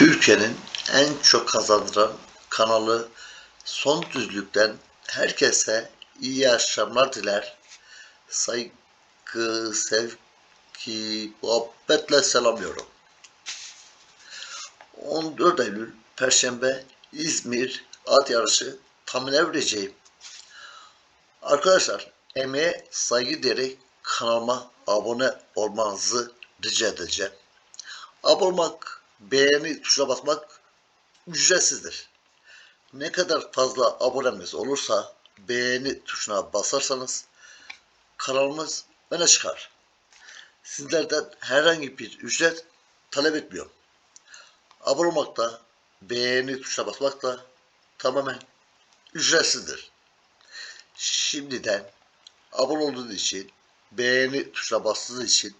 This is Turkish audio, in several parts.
Türkiye'nin en çok kazandıran kanalı Son Düzlük'ten herkese iyi akşamlar diler. Saygı, sevgi, muhabbetle selamlıyorum. 14 Eylül Perşembe İzmir at yarışı tahmin vereceğim. Arkadaşlar emeğe saygı diyerek kanalıma abone olmanızı rica edeceğim. Abone olmak, beğeni tuşuna basmak ücretsizdir. Ne kadar fazla abonemiz olursa beğeni tuşuna basarsanız kanalımız öne çıkar. Sizlerden herhangi bir ücret talep etmiyorum. Abone olmak da beğeni tuşuna basmak da tamamen ücretsizdir. Şimdiden abone olduğunuz için, beğeni tuşuna bastığınız için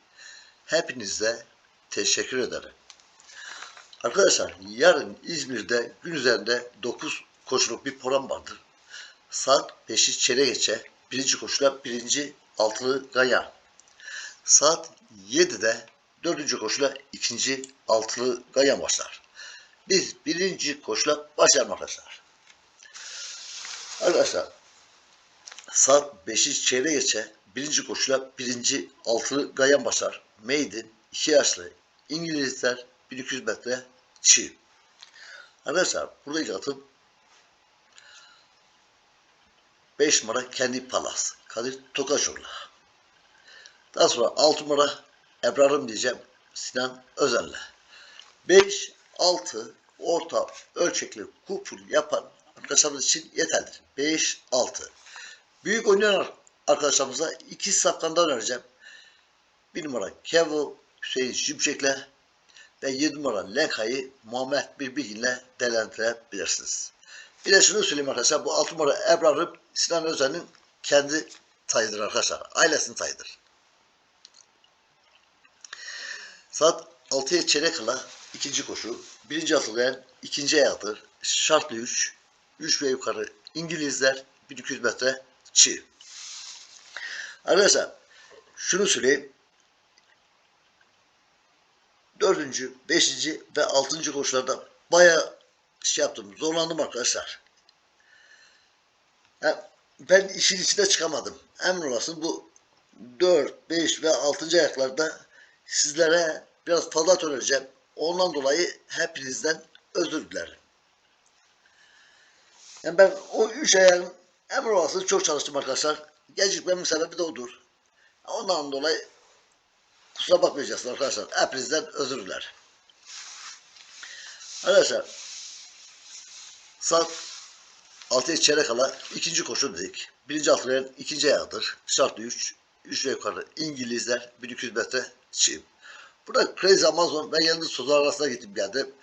hepinize teşekkür ederim. Arkadaşlar yarın İzmir'de gün üzerinde 9 koşuluk bir program vardır. Saat 5'i çeyrek geçe birinci koşula birinci altılı ganyan. Saat 7'de dördüncü koşula ikinci altılı ganyan başlar. Biz birinci koşula başlayalım arkadaşlar. Arkadaşlar saat 5'i çeyrek geçe birinci koşula birinci altılı ganyan başlar. Maiden 2 yaşlı İngilizler 1200 metre çiğ. Arkadaşlar buradaki atım 5 numara kendi palas. Kadir Tokaşoğlu. Daha sonra 6 numara Ebrar'ım diyeceğim Sinan Özen'le. 5, 6 orta ölçekli kupul yapan arkadaşlarımız için yeterlidir. 5, 6. Büyük oynayan arkadaşlarımıza iki safkanda önereceğim. 1 numara Kevin Hüseyin Şimşek'le ve 7 numara Leka'yı Muhammed Bilbilgin'le değerlendirebilirsiniz. Bir de şunu söyleyeyim arkadaşlar. Bu 6 numara Ebrar'ın Sinan Özen'in kendi tayıdır arkadaşlar. Ailesinin tayıdır. Saat 6'ya çeyrek kala ikinci koşu. Birinci atılgan ikinci ayaktır. Şartlı 3. 3 ve yukarı İngilizler 1200 metre çiğ. Arkadaşlar şunu söyleyeyim. Dördüncü, beşinci ve altıncı koşularda bayağı şey yaptım. Zorlandım arkadaşlar. Ha, ben işin içine çıkamadım. Emin olasın bu 4, 5 ve 6. ayaklarda sizlere biraz fazla önereceğim. Ondan dolayı hepinizden özür dilerim. Yani ben o üç ayağın emin olasın çok çalıştım arkadaşlar. Gecikmemin sebebi de odur. Ondan dolayı kusura bakmayacaksınız arkadaşlar. Hepinizden özür dilerim. Arkadaşlar saat 6'ya çeyrek kala ikinci koşu dedik. Birinci altı ikinci ayağıdır. Şartlı 3. 3 ve yukarı İngilizler 1200 metre çiğ. Burada Crazy Amazon ve Yıldız Sozu arasında gittim geldim.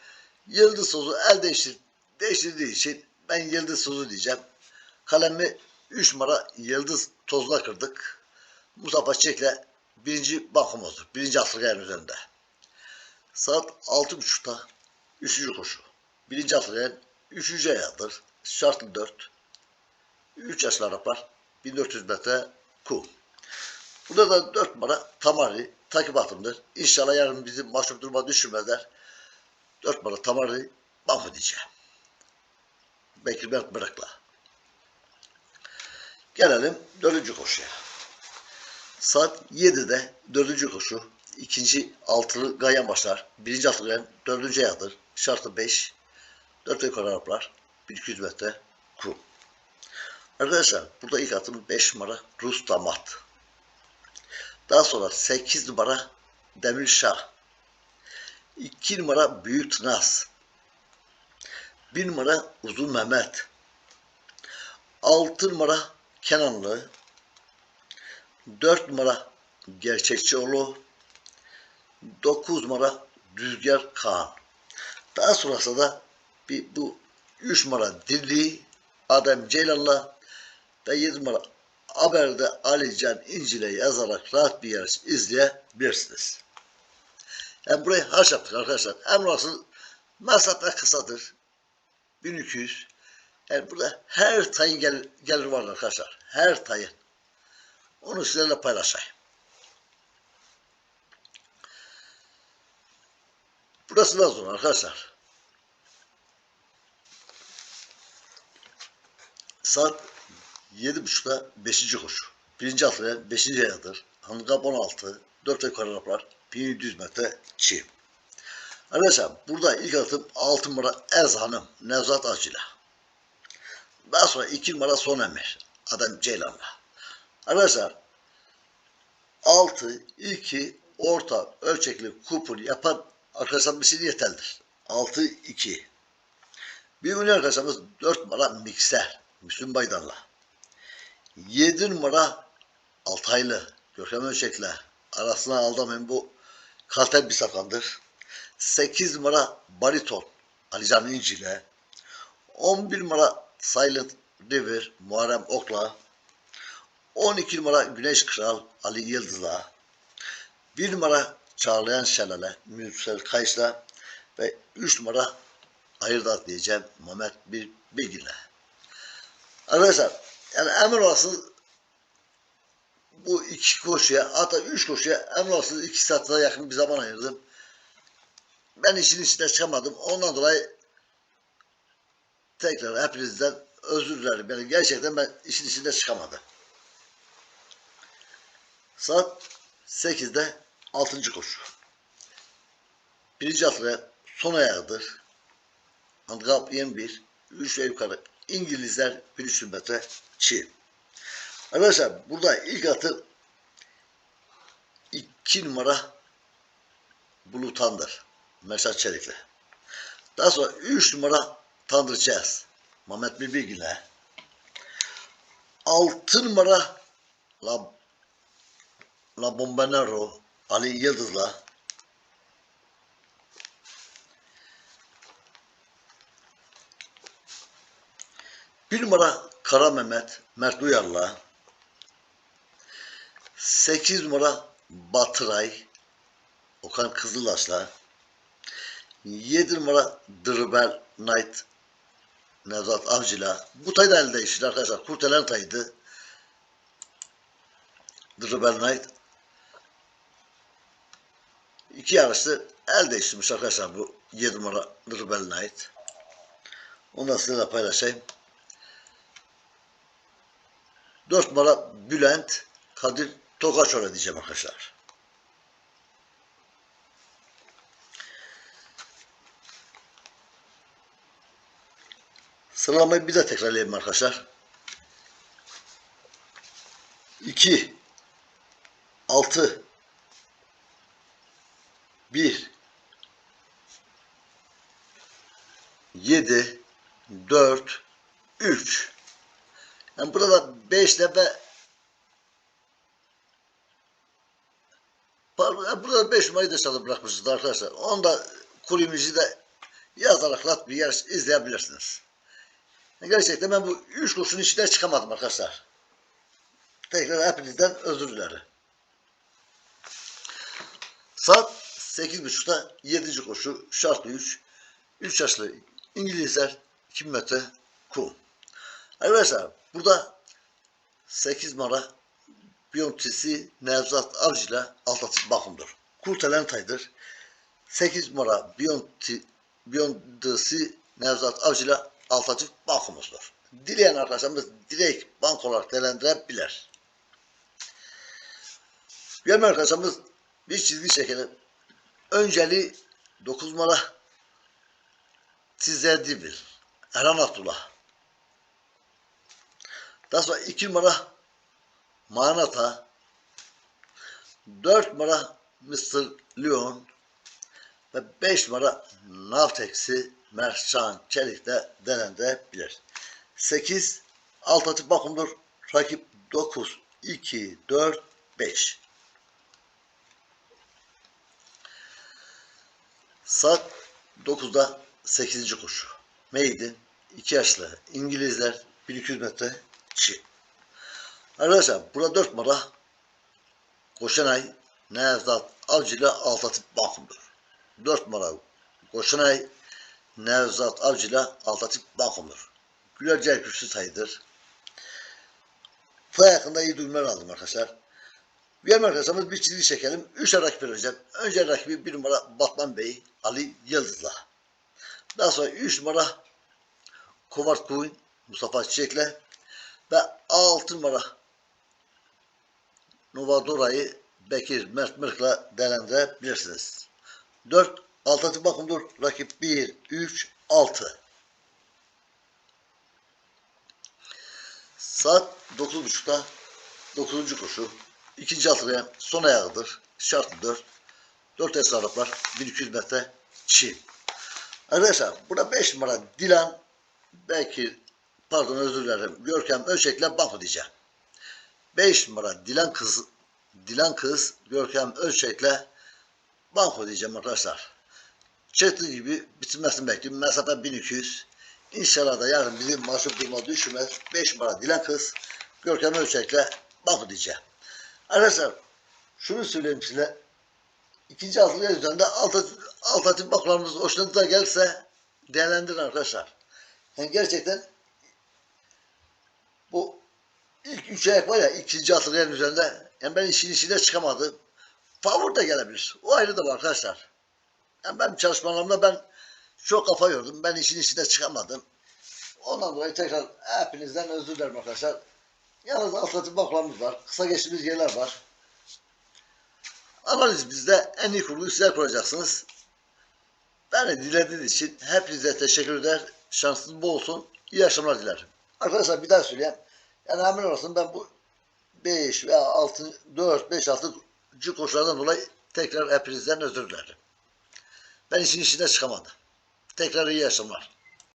Yıldız Sozu el değiştir, değiştirdiği için ben Yıldız Sozu diyeceğim. Kalemi 3 numara Yıldız Tozuna kırdık. Mustafa Çek'le birinci bankomuzdur. Birinci Afrika'nın üzerinde. Saat 6.30'da üçüncü koşu. Birinci Afrika'nın üçüncü ayağıdır. Şartlı 4. 3 yaşlı Araplar. 1400 metre kum. Burada da 4 numara Tamari takip atımdır. İnşallah yarın bizi mahcup duruma düşürmezler. 4 numara Tamari banko diyeceğim. Bekir Mert Bırak'la. Gelelim dördüncü koşuya. Saat 7'de dördüncü koşu. ikinci altılı gayan başlar. Birinci altılı gayan dördüncü ayağıdır. Şartı 5. 4 yukarı Araplar. 1200 metre kum. Arkadaşlar burada ilk atım 5 numara Rus Damat. Daha sonra 8 numara Demir Şah. 2 numara Büyük Tınaz. 1 numara Uzun Mehmet. 6 numara Kenanlı. 4 numara Gerçekçioğlu. 9 numara Rüzgar Kaan. Daha sonrasında da bir, bu 3 numara Dirli, Adem Ceylan'la ve 7 numara haberde Ali Can İncil'e yazarak rahat bir yarış izleyebilirsiniz. Yani burayı harç yaptık arkadaşlar. Emrahsız mesafe kısadır. 1200. Yani burada her tayın gel gelir var arkadaşlar. Her tayın. Onu sizlerle paylaşayım. Burası Lazun arkadaşlar. Saat 7.30'da 5. koşu. 1. atlıya 5. yayadır. Handikap 16, 4 ve yukarı raplar 1700 metre çiğ. Arkadaşlar burada ilk atım 6 numara Ez Hanım Nevzat Acıla. Daha sonra 2 numara Son Emir Adam Ceylan'la. Arkadaşlar 6, 2, orta ölçekli kupon yapan arkadaşlar bir şey yeterlidir. 6, 2. Bir ünlü arkadaşlarımız 4 numara Mikser Müslüm Baydan'la. 7 numara Altaylı Görkem Ölçek'le arasına aldamayın bu kalter bir safkandır. 8 numara Bariton Alican İnci ile 11 numara Silent River Muharrem Ok'la 12 numara Güneş Kral Ali Yıldız'la 1 numara Çağlayan Şelale Mürsel Kayış'la ve 3 numara ayırt diyeceğim Mehmet Bir Bilgin'le. Arkadaşlar yani emin olasınız bu iki koşuya hatta üç koşuya emin olasınız iki saate yakın bir zaman ayırdım. Ben işin içine çıkamadım. Ondan dolayı tekrar hepinizden özür dilerim. Yani gerçekten ben işin içinde çıkamadım. Saat 8'de 6. koşu. Birinci atlıya son ayağıdır. Handikap 21. 3 ve yukarı. İngilizler 1300 metre çiğ. Arkadaşlar burada ilk atı 2 numara Bulutan'dır. Mesaj Çelik'le. Daha sonra 3 numara Tanrı Jazz. Mehmet Bilbilgin'le. 6 numara La, La Bombanero Ali Yıldız'la. Bir numara Kara Mehmet Mert Uyar'la. 8 numara Batıray Okan Kızılaş'la. 7 numara Drbel Knight Nevzat Avcı'la. Bu tay da elde işin arkadaşlar. Kurtelen taydı. Drbel Knight. İki yarıştı. El değiştirmiş arkadaşlar bu 7 numara Drbel Knight. Onu da sizinle paylaşayım. 4 numara Bülent Kadir Tokaçoğlu diyeceğim arkadaşlar. Sıralamayı bir de tekrarlayayım arkadaşlar. 2 6 1 7 4 3 yani burada 5 ve Pardon, burada 5 numarayı da çalıp bırakmışız arkadaşlar. Onu da kulübümüzü de yazarak lat bir yarış izleyebilirsiniz. Gerçekten ben bu 3 kurşun içine çıkamadım arkadaşlar. Tekrar hepinizden özür dilerim. Saat 8.30'da 7. koşu şartlı 3. 3 yaşlı İngilizler 2 metre kum. Arkadaşlar burada 8 numara Biyontisi Nevzat Avcı'yla Altatip Bakım'dır. Kurtelen Tay'dır. 8 numara Biyonti, Biyontisi Nevzat Avcı'yla Altatip Bakım'ızdır. Dileyen arkadaşlarımız direkt bank olarak değerlendirebilir. Görme arkadaşlarımız bir çizgi çekelim. Önceli 9 numara Tizerdibil Erhan Abdullah. Daha sonra 2 numara Manata 4 numara Mr. Leon ve 5 numara Navtex'i Merşan Çelik'te denendebilir. 8 alt atıp bakımdır. Rakip 9 2 4 5 Saat 9'da 8. koşu. Maiden 2 yaşlı İngilizler 1200 metre çi. Arkadaşlar burada 4 numara Koşanay Nevzat Avcı ile Altatip Bakım'dır. 4 numara Koşanay Nevzat Avcı ile Altatip Bakım'dır. Gülerce güçlü sayıdır. Bu yakında iyi duyumlar aldım arkadaşlar. Diğer arkadaşlarımız bir çizgi çekelim. 3 rakip vereceğim. Önce rakibi 1 numara Batman Bey Ali Yıldız'la. Daha sonra 3 numara Kovart Kuyn Mustafa Çiçek'le ve 6 numara Novadora'yı Bekir Mert Mırk'la değerlendirebilirsiniz. 4 Alternatif bakımdır. Rakip 1, 3, 6. Saat 9.30'da 9. koşu. İkinci hatırlayan son ayağıdır. Şartlı 4. 4 esnaflar 1200 metre çim. Arkadaşlar burada 5 numara Dilan belki pardon özür dilerim Görkem Ölçek'le banko diyeceğim. 5 numara Dilan kız Dilan kız Görkem Ölçek'le banko diyeceğim arkadaşlar. Çıktığı gibi bitirmesini bekliyorum. Mesafe 1200. İnşallah da yarın bizim maçı durma düşmez. 5 numara Dilan kız Görkem Ölçek'le banko diyeceğim. Arkadaşlar şunu söyleyeyim size. İkinci altılı üzerinde alternatif baklarımız hoşunuza gelirse değerlendirin arkadaşlar. Yani gerçekten ilk üç ayak var ya ikinci yerin üzerinde yani ben işin içine çıkamadım. Favori de gelebilir. O ayrı da var arkadaşlar. Yani ben çalışmalarımda ben çok kafa yordum. Ben işin içine çıkamadım. Ondan dolayı tekrar hepinizden özür dilerim arkadaşlar. Yalnız alternatif baklarımız var. Kısa geçtiğimiz yerler var. Analiz bizde en iyi kurguyu sizler kuracaksınız. Beni dilediğiniz için hepinize teşekkür eder. Şansınız bol olsun. İyi akşamlar dilerim. Arkadaşlar bir daha söyleyeyim. Yani emin olasın ben bu 5 veya 6, 4, 5, 6 koşulardan dolayı tekrar hepinizden özür dilerim. Ben işin içine çıkamadım. Tekrar iyi akşamlar.